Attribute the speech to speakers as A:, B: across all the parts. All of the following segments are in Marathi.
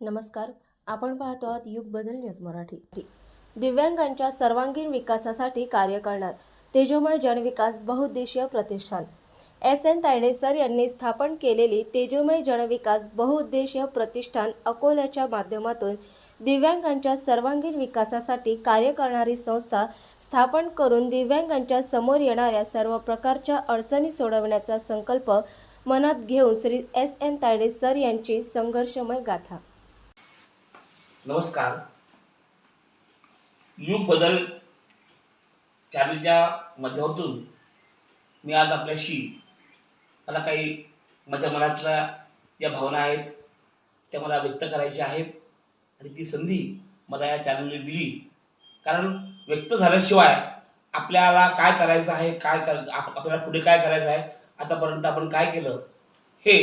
A: नमस्कार. आपण पाहतो आहात युग बदल न्यूज मराठी. दिव्यांगांच्या सर्वांगीण विकासासाठी कार्य करणार तेजोमय जनविकास बहुउद्देशीय प्रतिष्ठान. एस. एन. तायडे सर यांनी स्थापन केलेली तेजोमय जनविकास बहुउद्देशीय प्रतिष्ठान अकोल्याच्या माध्यमातून दिव्यांगांच्या सर्वांगीण विकासासाठी कार्य करणारी संस्था स्थापन करून दिव्यांगांच्या समोर येणाऱ्या सर्व प्रकारच्या अडचणी सोडवण्याचा संकल्प मनात घेऊन Shri S. N. Tayade sir यांची संघर्षमय गाथा.
B: नमस्कार. युग बदल चॅनलच्या माध्यमातून मी आज आपल्याशी मला काही माझ्या मनातल्या ज्या भावना आहेत त्या मला व्यक्त करायच्या आहेत आणि ती संधी मला या चॅनलने दिली. कारण व्यक्त झाल्याशिवाय आपल्याला काय करायचं आहे काय कर आप- आपल्याला पुढे काय करायचं आहे आतापर्यंत आपण काय केलं हे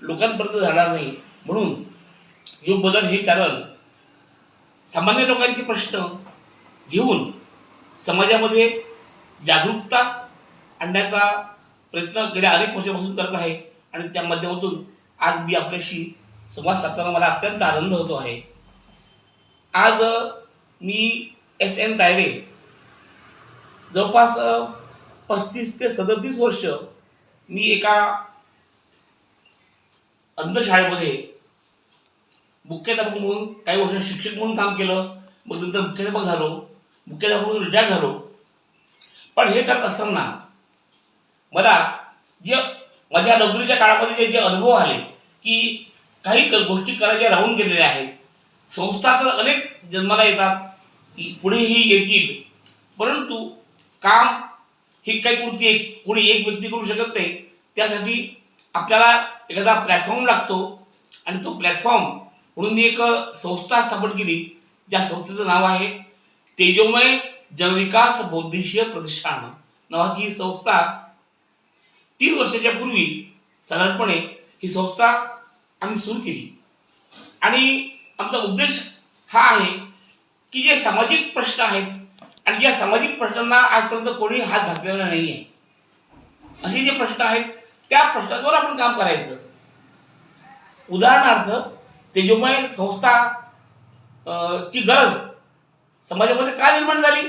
B: लोकांपर्यंत जाणार नाही. म्हणून युग बदल हे चॅनल सामान्य लोकांचे प्रश्न घेऊन समाजामध्ये जागरूकता आणण्याचा प्रयत्न गेल्या अनेक वर्षापासून करत आहे आणि त्या माध्यमातून आज मी आपल्याशी संवाद साधताना मला अत्यंत आनंद होतो आहे. आज मी एस एन दायडे जवळपास पस्तीस ते सदतीस वर्ष मी एका अंधशाळेमध्ये मुख्याध्यापक म्हणून काही वर्ष शिक्षक म्हणून काम केलं. मग नंतर मुख्याध्यापक झालो. मुख्याध्यापक म्हणून रिटायर झालो. पण हे करत असताना मला जे माझ्या नोकरीच्या काळामध्ये जे जे अनुभव आले की काही क- गोष्टी करायच्या राहून गेलेल्या आहेत. संस्था तर अनेक जन्माला येतात की पुढेही येतील. परंतु काम ही काही कोणती एक कोणी एक व्यक्ती करू शकत नाही. त्यासाठी आपल्याला एखादा प्लॅटफॉर्म लागतो. आणि तो प्लॅटफॉर्म म्हणून मी एक संस्था स्थापन केली ज्या संस्थेचं नाव आहे तेजोमय जनविकास बौद्धिशीय प्रतिष्ठान. नावाची ही संस्था तीन वर्षाच्या पूर्वी साधारणपणे ही संस्था आम्ही सुरू केली. आणि आमचा उद्देश हा आहे की जे सामाजिक प्रश्न आहेत आणि ज्या सामाजिक प्रश्नांना आजपर्यंत कोणी हात घातलेला नाही आहे असे जे प्रश्न आहेत त्या प्रश्नांवर आपण काम करायचं. उदाहरणार्थ तेजोमय संस्था ची गरज समाजामध्ये का निर्माण झाली?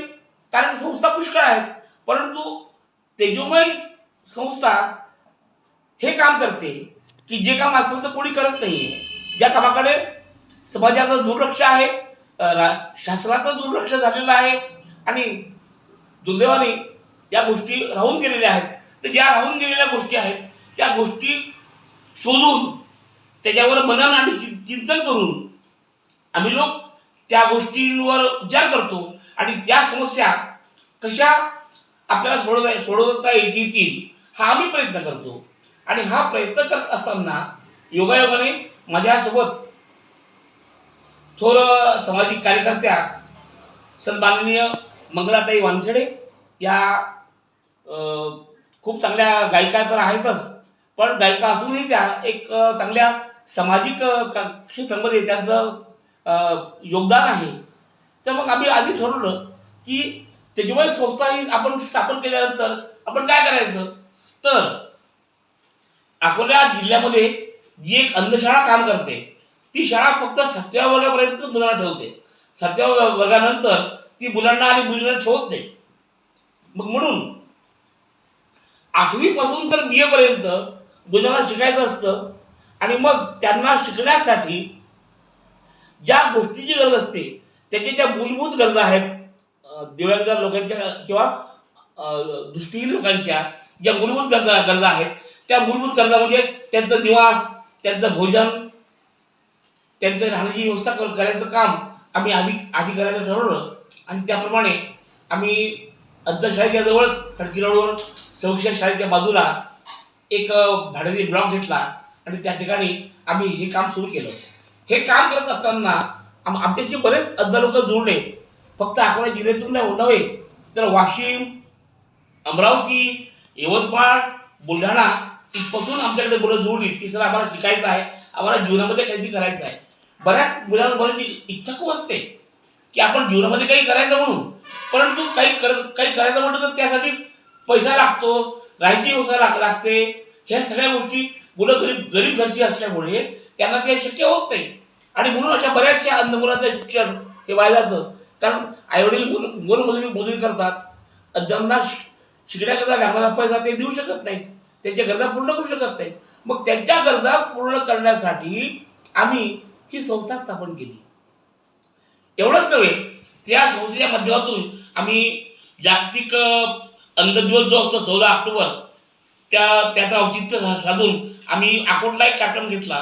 B: कारण संस्था पुष्कळ आहेत. परंतु तेजोमय संस्था हे काम करते की जे काम आजपर्यंत कोणी करत नाहीये. ज्या कामाकडे समाजाचं दुर्लक्ष आहे रा- शासनाचं दुर्लक्ष झालेलं आहे आणि दुर्दैवाने या गोष्टी राहून गेलेल्या आहेत. तर ज्या राहून गेलेल्या गोष्टी आहेत त्या गोष्टी शोधून त्याच्यावर मनन आणि चिंतन करून आम्ही लोक त्या गोष्टींवर विचार करतो आणि त्या समस्या कशा आपल्याला सोडवता सोडवता येतील हा आम्ही प्रयत्न करतो. आणि हा प्रयत्न करत असताना योगायोगाने माझ्यासोबत थोर सामाजिक कार्यकर्त्या सन्माननीय मंगलाताई वानखेडे या खूप चांगल्या गायिका तर आहेतच पण गायिका असूनही त्या एक चांगल्या सामाजिक क्षेत्रामध्ये त्यांचं योगदान आहे. तर मग आम्ही आधी ठरवलं की त्याच्यामुळे संस्था ही आपण स्थापन केल्यानंतर आपण काय करायचं? तर अकोला जिल्ह्यामध्ये जी एक अंधशाळा काम करते ती शाळा फक्त सातव्या वर्गापर्यंत मुलांना ठेवते. सातव्या वर्गानंतर ती मुलांना आणि मुलींना ठेवत नाही. मग म्हणून आठवीपासून तर बी एपर्यंत मुलांना शिकायचं असतं आणि मग त्यांना शिकण्यासाठी ज्या गोष्टीची गरज असते त्याच्या ज्या मूलभूत गरजा आहेत दिव्यांग लोकांच्या किंवा दृष्टीहीन लोकांच्या ज्या मूलभूत गरजा गरजा आहेत त्या मूलभूत गरजा म्हणजे त्यांचं निवास त्यांचं भोजन त्यांचं राहण्याची व्यवस्था कर- करायचं काम आम्ही आधी आधी करायचं ठरवलं आणि त्याप्रमाणे आम्ही अंधशाळेच्या जवळच खडकी रोडवर सौक्षा शाळेच्या बाजूला एक भाड्याने ब्लॉक घेतला. आणि त्या ठिकाणी आम्ही हे काम सुरू केलं. हे काम करत असताना आम आमच्याशी बरेच अद्धा लोक जोडले फक्त अकोला जिल्ह्यातून नाही- नव्हे तर वाशिम अमरावती यवतमाळ बुलढाणा इथपासून आमच्याकडे मुलं जोडली की सर आम्हाला शिकायचं आहे आम्हाला जीवनामध्ये काहीतरी करायचं आहे. बऱ्याच मुलांमध्ये इच्छा खूप असते की आपण जीवनामध्ये काही करायचं म्हणून. परंतु काही कर काही करायचं म्हटलं तर त्यासाठी पैसा लागतो राहायची व्यवस्था लाग लागते. ह्या सगळ्या गोष्टी मुलं गरीब गरीब घरची असल्यामुळे त्यांना ते शक्य होत नाही. आणि म्हणून अशा बऱ्याचशा अंध मुलांचं शिक्षण हे वाया जातं कारण आईवडील मोल मोलमजुरी मजुरी करतात. त्यांना शिक- शिकण्याकरता लागणारा पैसा ते देऊ शकत नाहीत. त्यांच्या गरजा पूर्ण करू शकत नाहीत. मग त्यांच्या गरजा पूर्ण करण्यासाठी आम्ही ही संस्था स्थापन केली. एवढंच नव्हे त्या संस्थेच्या माध्यमातून आम्ही जागतिक अ, अंध दिवस जो असतो चौदा ऑक्टोबर त्या त्याचं औचित्य साधून आम्ही अकोटला एक कार्यक्रम घेतला.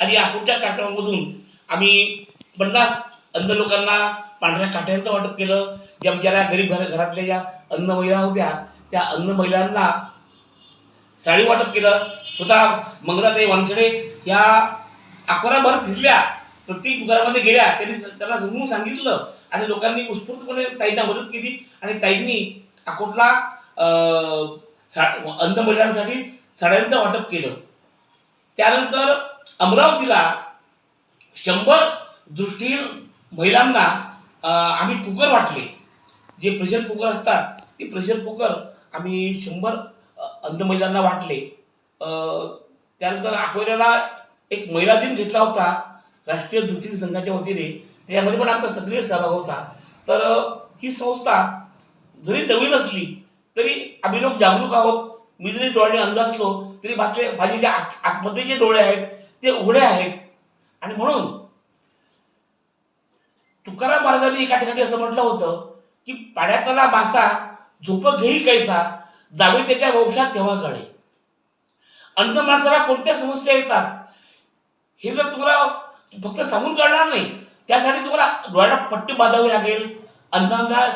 B: आणि या अकोटच्या कार्यक्रमामधून आम्ही पन्नास अंध लोकांना पांढऱ्या काठ्यांचं वाटप केलं. ज्या ज्याला गरीब घर घरातल्या ज्या अन्न महिला होत्या त्या अन्न महिलांना साडी वाटप केलं. स्वतः मंगलाताई वानखेडे या अकोराभर फिरल्या. प्रत्येक घरामध्ये गेल्या. त्यांनी त्यांना समजून सांगितलं. आणि लोकांनी उत्स्फूर्तपणे ताईंना मदत केली. आणि ताईंनी अकोटला सा- अंध महिलांसाठी साड्यांचं वाटप केलं. त्यानंतर अमरावतीला शंभर दृष्टीहीन महिलांना आम्ही कुकर वाटले. जे प्रेशर कुकर असतात ते प्रेशर कुकर आम्ही शंभर अंध महिलांना वाटले. त्यानंतर अकोल्याला एक महिला दिन घेतला होता राष्ट्रीय दृष्टी संघाच्या वतीने. त्याच्यामध्ये पण आमचा सक्रिय सहभाग होता. तर ही संस्था जरी नवीन असली तरी आम्ही लोक जागरूक आहोत. मी जरी डोळ्याने अंध असलो तरी बाकी माझे जे आतमध्ये जे डोळे आहेत ते उघडे आहेत. आणि म्हणून तुकाराम महाराजांनी एका ठिकाणी असं म्हटलं होतं की पाण्यातला मासा झोप घेई कैसा जावे त्याच्या वंशात तेव्हा गळे अन्न माणसाला कोणत्या समस्या येतात हे जर तुम्हाला फक्त सांगून कळणार नाही त्यासाठी तुम्हाला डोळ्याला पट्टी बांधावी लागेल. अंधांना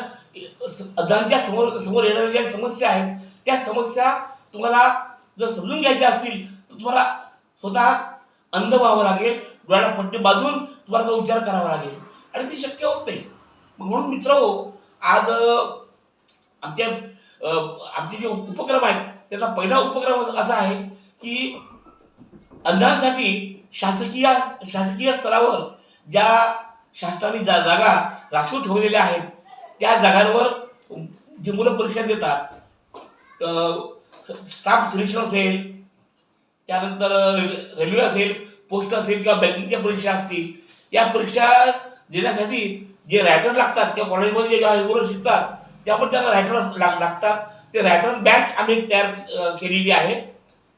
B: अंधांच्या समोर समोर येणाऱ्या ज्या समस्या आहेत त्या समस्या तुम्हाला जर समजून घ्यायच्या असतील तर तुम्हाला स्वतः अंध व्हावं लागेल डोळ्याला पट्टी बांधून तुम्हाला तो विचार करावा लागेल. आणि ते शक्य होत नाही. म्हणून मित्र हो, आज आमच्या आमचे जे उपक्रम आहेत त्याचा पहिला उपक्रम असा आहे की अंधांसाठी शासकीय शासकीय स्तरावर ज्या शासनाने जा जागा राखीव ठेवलेल्या आहेत त्या जागांवर जी मुलं परीक्षा देतात स्टाफ सिलेक्शन असेल त्यानंतर रे- रेल्वे असेल पोस्ट असेल किंवा बँकिंगच्या परीक्षा असतील या परीक्षा देण्यासाठी जे रायटर लागतात किंवा कॉलेजमध्ये जे मुलं शिकतात त्या पण त्यांना रायटर लागतात. ते रायटर बँक आम्ही तयार केलेली आहे.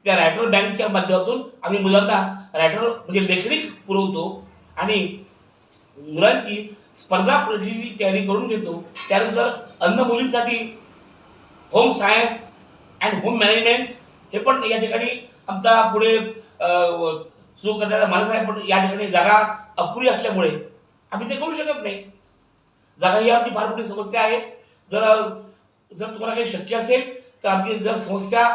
B: त्या रायटर बँकच्या माध्यमातून आम्ही मुलांना रायटर म्हणजे लेखणी पुरवतो. आणि मुलांची स्पर्धा परीक्षेची तयारी करून घेतो. त्यानंतर अन्न मुलींसाठी home science and home management हे पण या ठिकाणी आमचा पुढे सुरू करण्याचा माणूस आहे पण या ठिकाणी जागा अपुरी असल्यामुळे आम्ही ते करू शकत नाही. जागा ही आमची फार मोठी समस्या आहे. जर जर तुम्हाला काही शक्य असेल तर आमची जर समस्या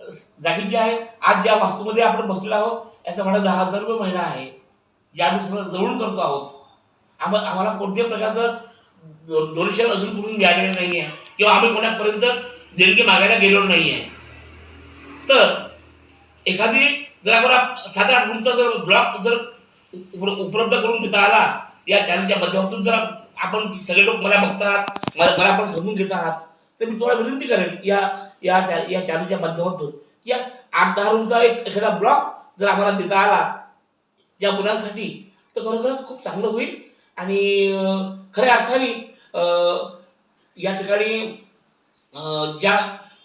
B: अ, जागेची आहे आज ज्या वास्तूमध्ये आपण बसलेलो आहोत याचा भाडं दहा हजार रुपये महिना आहे. जे आम्ही समजा जवळून करतो आहोत. आम्हा आम्हाला कोणत्याही प्रकारचं डोनेशन अजून कुठून घ्यायला नाही आहे किंवा आम्ही कोणापर्यंत देणगी मागायला गेलो नाही आहे तर एखादी जर आम्हाला सात आठ रूमचा जर ब्लॉक जर उपलब्ध करून देता आला या चॅनलच्या माध्यमातून जर आपण सगळे लोक मला बघतात मला मला आपण समजून घेत आहात तर मी तुम्हाला विनंती करेन या या चॅ- या चॅनलच्या माध्यमातून की या आठ दहा रूमचा एक एखादा ब्लॉक जर आम्हाला देता आला या मुलांसाठी तर खरोखरच खूप चांगलं होईल. आणि खऱ्या अर्थाने या ठिकाणी ज्या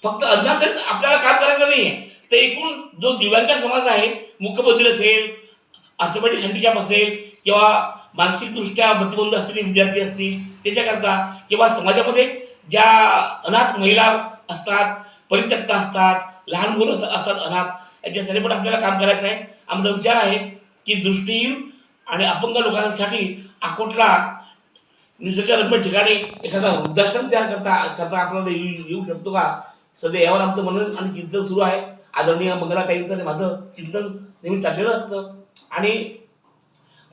B: फक्त अन्नासाठीच आपल्याला काम करायचं नाही आहे तर एकूण जो दिव्यांग समाज आहे मुकबधीर असेल अर्थोपॅटिक हँडिकॅप असेल किंवा मानसिकदृष्ट्या प्रतिबंध असलेले विद्यार्थी असतील त्याच्याकरता किंवा समाजामध्ये ज्या अनाथ महिला असतात परित्यक्त असतात लहान मुलं असतात असतात अनाथ याच्यासाठी पण आपल्याला काम करायचं आहे. आमचा विचार आहे की दृष्टीहीन आणि अपंग लोकांसाठी अकोटला निसर्गरम्य ठिकाणी एखादा वृद्धाश्रम तयार करता करता आपल्याला येऊ येऊ शकतो का? सध्या यावर आमचं मनन आणि चिंतन सुरू आहे. आदरणीय मंगलाताईंचं आणि माझं चिंतन नेहमी चाललेलं असतं. आणि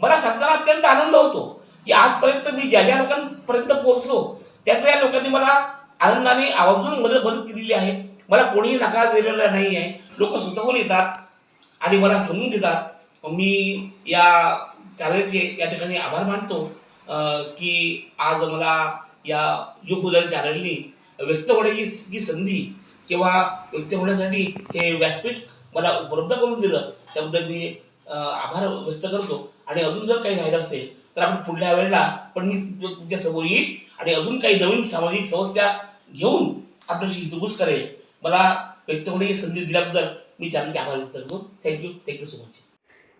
B: मला सांगताना अत्यंत आनंद होतो की आजपर्यंत मी ज्या ज्या लोकांपर्यंत पोहोचलो त्या त्या लोकांनी मला आनंदाने आवर्जून मदत मदत केलेली आहे. मला कोणीही नकार दिलेला नाही आहे लोक स्वतःहून येतात आणि मला समजून घेतात मी या चॅनलचे या ठिकाणी आभार मानतो. की आज मला या युगबदल चॅनलनी व्यक्त होण्याची जी संधी किंवा व्यक्त होण्यासाठी हे व्यासपीठ मला उपलब्ध करून दिलं त्याबद्दल मी आभार व्यक्त करतो. आणि अजून जर काही राहिलं असेल तर आपण पुढल्या वेळेला पण मी तुमच्यासमोर तुमच्यासमोर येईल आणि अजून काही नवीन सामाजिक समस्या घेऊन आपल्याशी हितगुज करेल. मला व्यक्त होण्याची संधी दिल्याबद्दल मी चॅनलचे आभार व्यक्त करतो. Thank you thank you so much